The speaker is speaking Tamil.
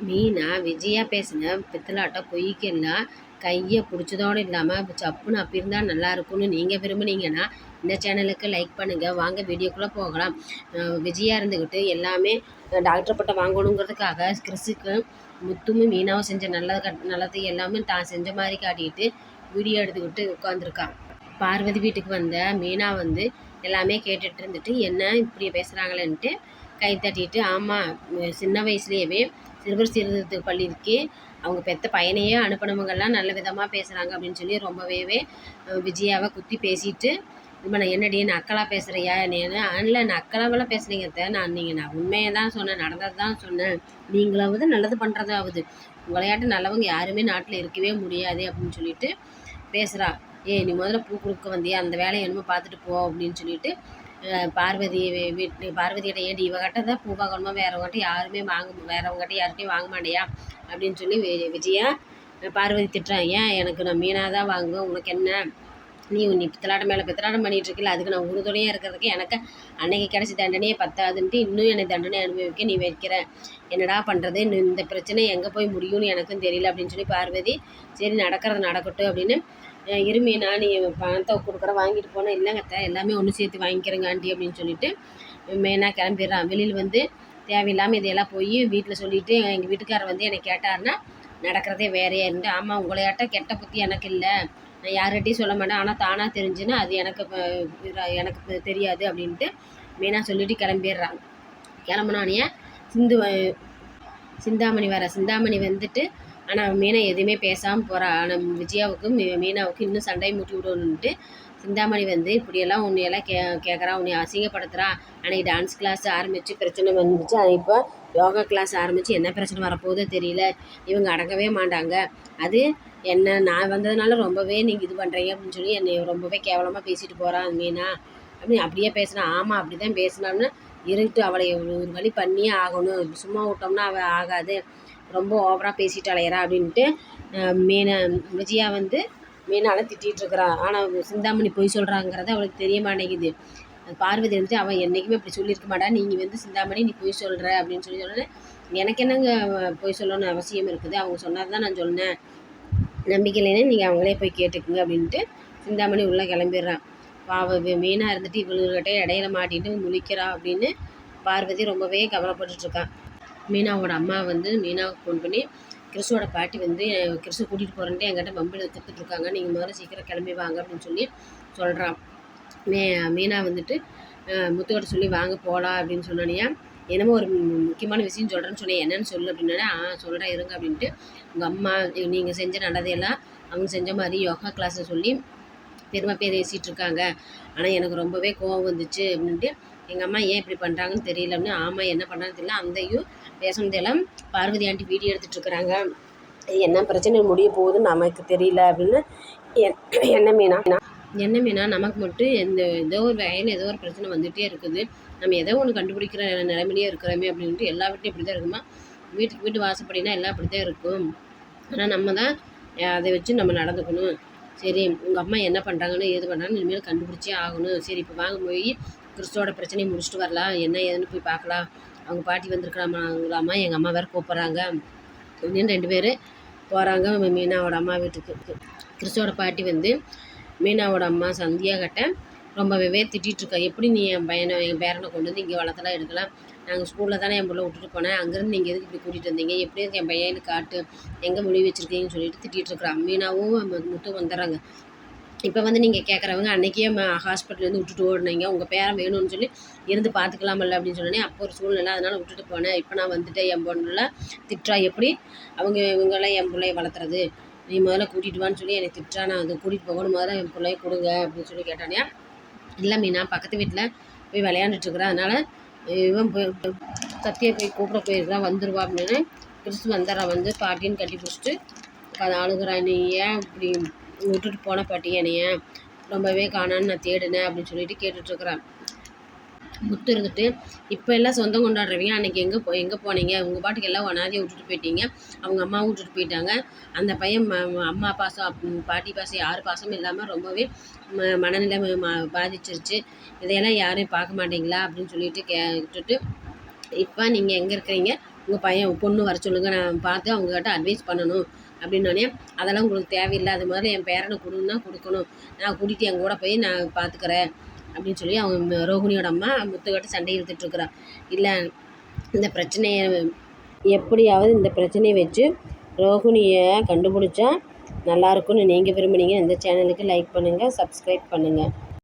மீனா விஜயா பேசின பித்தலாட்டம் பொய்க்கெல்லாம் கையை பிடிச்சதோடு இல்லாமல் சப்புன்னு அப்படி இருந்தால் நல்லா இருக்கும்னு நீங்கள் விரும்புனீங்கன்னா இந்த சேனலுக்கு லைக் பண்ணுங்கள் வாங்க வீடியோக்குள்ளே போகலாம். விஜயா இருந்துக்கிட்டு எல்லாமே டாக்டர் பட்டம் வாங்கணுங்கிறதுக்காக கிறிஸுக்கு முத்துமும் மீனாவும் செஞ்ச நல்லது கட் நல்லது எல்லாமே தான் செஞ்ச மாதிரி காட்டிக்கிட்டு வீடியோ எடுத்துக்கிட்டு உட்காந்துருக்கான் பார்வதி வீட்டுக்கு வந்த மீனா வந்து எல்லாமே கேட்டுட்டு இருந்துட்டு என்ன இப்படி பேசுகிறாங்களேன்ட்டு கை தட்டிட்டு ஆமாம் சின்ன வயசுலேயே சிறுவர் சீர்திருத்த பள்ளிக்கு அவங்க பெத்த பையனையே அனுப்பினவங்கெல்லாம் நல்ல விதமாக பேசுகிறாங்க அப்படின்னு சொல்லி ரொம்பவே விஜயாவை குத்தி பேசிட்டு இப்போ நான் என்னடி நக்கலாக பேசுகிறியா என்ன இல்லை அக்களாவில் பேசுகிறீங்க அத்தை. நான் நீங்கள் நான் உண்மையை தான் சொன்னேன் நடந்தது தான் சொன்னேன். நீங்களாவது நல்லது பண்ணுறதாவது விளையாட்டு நல்லவங்க யாருமே நாட்டில் இருக்கவே முடியாது அப்படின்னு சொல்லிட்டு பேசுகிறா ஏய் நீ முதல்ல பூ கொடுக்க வந்தியா? அந்த வேலையை என்னமோ பார்த்துட்டு போ அப்படின்னு சொல்லிட்டு பார்வதி வீட்டு பார்வதிகிட்ட ஏன்டி இவகிட்ட தான் பூ பார்க்கணுமா வேறவங்ககிட்ட யாருமே வாங்க வேறவங்ககிட்ட யார்கிட்டயும் வாங்க மாட்டியா? அப்படின்னு சொல்லி வி- விஜயா பார்வதி திட்டுறான் ஏன் எனக்கு நான் மீனாக தான் வாங்குவேன்? உனக்கு என்ன? நீ நீ பித்தலாட்டம் மேலே பித்தலாட்டம் பண்ணிட்டு இருக்கல அதுக்கு நான் உறுதுணையாக இருக்கிறதுக்கு எனக்கு அன்னைக்கு கிடைச்ச தண்டனையே பத்தாதுன்ட்டு இன்னும் எனக்கு தண்டனை அனுபவிக்க நீ வைக்கிற. என்னடா பண்ணுறது இந்த பிரச்சனை எங்கே போய் முடியும்னு எனக்கும் தெரியல. அப்படின்னு சொல்லி பார்வதி சரி நடக்கிறது நடக்கட்டும் அப்படின்னு இருமீனா நீ பணத்தை கொடுக்குற வாங்கிட்டு போனால் இல்லைங்க அத்தை எல்லாமே ஒன்று சேர்த்து வாங்கிக்கிறேங்க ஆண்டி அப்படின்னு சொல்லிட்டு மெயினாக கிளம்பிடுறான். வெளியில் வந்து தேவையில்லாமல் இதையெல்லாம் போய் வீட்டில் சொல்லிவிட்டு எங்கள் வீட்டுக்காரர் வந்து என்னை கேட்டாருன்னா நடக்கிறதே வேறையாக இருந்து ஆமாம் உங்களையாட்ட கெட்ட புத்தி எனக்கு இல்லை. நான் யார்கிட்டையும் சொல்ல மாட்டேன். ஆனால் தானாக தெரிஞ்சுன்னா அது எனக்கு எனக்கு தெரியாது அப்படின்ட்டு மெயினாக சொல்லிவிட்டு கிளம்பிடுறான். கிளம்புனானே சிந்து சிந்தாமணி வர சிந்தாமணி வந்துட்டு ஆனால் மீனா எதுவுமே பேசாமல் போகிறா ஆனால் விஜயாவுக்கும் மீனாவுக்கும் இன்னும் சண்டையை மூட்டி விடணுன்ட்டு சிந்தாமணி வந்து இப்படியெல்லாம் உன்னையெல்லாம் கே கேட்குறா உன்னை அசிங்கப்படுத்துகிறான் அன்னைக்கு டான்ஸ் கிளாஸ் ஆரம்பித்து பிரச்சனை வந்துச்சு ஆனால் இப்போ யோகா கிளாஸ் ஆரம்பித்து என்ன பிரச்சனை வரப்போகுதோ தெரியல. இவங்க அடங்கவே மாட்டாங்க. அது என்ன நான் வந்ததுனால ரொம்பவே நீங்கள் இது பண்ணுறீங்க அப்படின்னு சொல்லி என்னை ரொம்பவே கேவலமாக பேசிட்டு போகிறான் மீனா. அப்படின்னு அப்படியே பேசினா ஆமாம் அப்படி தான் பேசினான்னு இருட்டு அவளை ஒரு வழி பண்ணியே ஆகணும். சும்மா விட்டோம்னா அவள் ஆகாது. ரொம்ப ஓவராக பேசிட்டு அலையிறா அப்படின்ட்டு மீனை விஜயா வந்து மீனால திட்டிகிட்ருக்குறா ஆனால் சிந்தாமணி பொய் சொல்கிறாங்கிறது அவளுக்கு தெரிய மாட்டேங்குது. பார்வதி வந்து அவன் என்றைக்குமே அப்படி சொல்லியிருக்க மாட்டா. நீங்கள் வந்து சிந்தாமணி நீ பொய் சொல்கிற அப்படின்னு சொல்லி சொன்னேன் எனக்கு என்னங்க பொய் சொல்லணும்னு அவசியம் இருக்குது? அவங்க சொன்னது தான் நான் சொன்னேன். நம்பிக்கை இல்லைன்னா நீங்கள் அவங்களே போய் கேட்டுக்குங்க அப்படின்ட்டு சிந்தாமணி உள்ளே கிளம்பிடுறான் பாவ மீனாக இருந்துட்டு இவளுக்கிட்ட இடையில மாட்டிட்டு முழிக்கிறா அப்படின்னு பார்வதி ரொம்பவே கவலைப்பட்டுட்டு இருக்கான் மீனாவோட அம்மா வந்து மீனாவுக்கு ஃபோன் பண்ணி கிறிஸ்துவோட பாட்டி வந்து அஹ், கூட்டிகிட்டு போகிறேன்ட்டு என்கிட்ட பம்பில் எடுத்துட்டு இருக்காங்க. நீங்கள் முதல்ல சீக்கிரம் கிளம்பி வாங்க அப்படின்னு சொல்லி சொல்கிறான் மே மீனா வந்துட்டு முத்துக்கிட்ட சொல்லி வாங்க போகலாம் அப்படின்னு சொன்னானியா என்னமோ ஒரு முக்கியமான விஷயம் சொல்கிறேன்னு சொன்னேன். என்னன்னு சொல்லு அப்படின்னா ஆ சொல்கிறேன் இருங்க அப்படின்ட்டு உங்கள் அம்மா நீங்கள் செஞ்ச நல்லதையெல்லாம் அவங்க செஞ்ச மாதிரி யோகா கிளாஸை சொல்லி பெருமை பேசிகிட்டு இருக்காங்க. ஆனால் எனக்கு ரொம்பவே கோவம் வந்துச்சு அப்படின்ட்டு எங்கள் அம்மா ஏன் இப்படி பண்ணுறாங்கன்னு தெரியல அப்படின்னு ஆமாம் என்ன பண்ணுறாங்கன்னு தெரியல. அந்தையும் பேசுனதெல்லாம் பார்வதி ஆண்டி வீடியோ எடுத்துகிட்ருக்குறாங்க இருக்கிறாங்க. என்ன பிரச்சனை முடிய போகுதுன்னு நமக்கு தெரியல அப்படின்னு என்- என்ன மீனா? என்ன மீனா நமக்கு மட்டும் எந்த ஏதோ ஒரு வகையில் ஏதோ ஒரு பிரச்சனை வந்துகிட்டே இருக்குது. நம்ம ஏதோ ஒன்று கண்டுபிடிக்கிற நிலைமையிலேயே இருக்கிறோமே அப்படின்ட்டு எல்லா வீட்லையும் இப்படி தான் இருக்குமா? வீட்டுக்கு வீட்டு வாசப்படினா எல்லாம் அப்படி தான் இருக்கும். ஆனால் நம்ம தான் அதை வச்சு நம்ம நடந்துக்கணும். சரி உங்கள் அம்மா என்ன பண்ணுறாங்கன்னு ஏது பண்ணுறாங்கன்னு இனிமேல் கண்டுபிடிச்சே ஆகணும். சரி இப்போ வாங்க போய் கிறிஸ்டோட பிரச்சனையை முடிச்சுட்டு வரலாம் என்ன ஏதுன்னு போய் பார்க்கலாம் அவங்க பாட்டி வந்திருக்கிறாங்களாமா எங்கள் அம்மா வேறு கூப்பிட்றாங்க. அப்படின்னு ரெண்டு பேர் போகிறாங்க மீனாவோட அம்மா வீட்டுக்கு. கிறிஸ்டோட பாட்டி வந்து மீனாவோட அம்மா சந்தியா கிட்ட ரொம்பவே திட்டிகிட்ருக்கா. எப்படி நீ என் பையனை என் பேரனை கொண்டு வந்து இங்கே வளர்த்தலாம் எடுக்கலாம்? நாங்கள் ஸ்கூலில் தானே என் பிள்ளை விட்டுட்டு போனேன். அங்கேருந்து நீங்கள் எதுக்கு இப்படி கூட்டிகிட்டு வந்தீங்க? எப்படி என் பையனுக்கு காட்டு? எங்கே மொழி வச்சுருக்கீங்கன்னு சொல்லிட்டு திட்டிகிட்டு இருக்கிறான் மீனாவும் மு- முத்தும் வந்துடுறாங்க. இப்போ வந்து நீங்கள் கேட்குறவங்க அன்றைக்கே ஹாஸ்பிட்டல்லேருந்து விட்டுட்டு ஓடினீங்க. உங்கள் பேரன் வேணும்னு சொல்லி இருந்து பார்த்துக்கலாமல்ல அப்படின்னு சொன்னோன்னே அப்போ ஒரு சூழ்நிலை அதனால் விட்டுட்டு போனேன். இப்போ நான் வந்துட்டேன் என் பொண்ணுலாம் திட்டுறா எப்படி அவங்க இவங்களாம் என் பிள்ளைய வளர்த்துறது? நீ முதல்ல கூட்டிகிட்டு வான்னு சொல்லி என்னை திட்டுறா. நான் அதை கூட்டிகிட்டு போகணும். முதல்ல என் பிள்ளைய கொடுங்க அப்படின்னு சொல்லி கேட்டானே. இல்லை மீனா பக்கத்து வீட்டில் போய் விளையாண்டுட்டுருக்குறேன் அதனால் இவன் போய் சத்தியை போய் கூப்பிட போயிருக்கிறான் வந்துடுவா அப்படின்னு. கிறிஸ்து வந்துடுறான் வந்து பாட்டின்னு கட்டி பிடிச்சிட்டு அது அழுகுறான் நீ ஏன் இப்படி விட்டுட்டு போன பாட்டி என்னைய ரொம்பவே காணான்னு நான் தேடினேன் அப்படின்னு சொல்லிட்டு கேட்டுட்ருக்குறேன் முத்து இருந்துட்டு இப்போ எல்லாம் சொந்தம் கொண்டாடுறவங்க அன்றைக்கி எங்கே போ எங்கே போனீங்க? உங்கள் பாட்டுக்கு எல்லாம் அனாதையை விட்டுட்டு போயிட்டீங்க. அவங்க அம்மாவும் விட்டுட்டு போயிட்டாங்க. அந்த பையன் ம அம்மா பாசம் பாட்டி பாசம் யார் பாசமும் இல்லாமல் ரொம்பவே ம மனநிலை பாதிச்சிருச்சு. இதையெல்லாம் யாரையும் பார்க்க மாட்டீங்களா? அப்படின்னு சொல்லிட்டு கேட்டுட்டு இப்போ நீங்கள் எங்கே இருக்கிறீங்க? உங்கள் பையன் பொண்ணு வர சொல்லுங்கள் நான் பார்த்து அவங்கக்கிட்ட அட்வைஸ் பண்ணணும். அப்படின்னோடனே அதெல்லாம் உங்களுக்கு தேவையில்லை. அது முதல்ல என் பேரனை கொடுன்னா கொடுக்கணும். நான் கூட்டிகிட்டு என் கூட போய் நான் பார்த்துக்கறேன் அப்படின்னு சொல்லி அவங்க ரோகிணியோட அம்மா முத்துக்கிட்ட சண்டை இழுத்துட்ருக்குறா இல்லை இந்த பிரச்சனையை எப்படியாவது இந்த பிரச்சனையை வச்சு ரோகிணியை கண்டுபிடிச்சா நல்லாயிருக்குன்னு நீங்கள் விரும்புனீங்க. இந்த சேனலுக்கு லைக் பண்ணுங்கள் சப்ஸ்கிரைப் பண்ணுங்கள்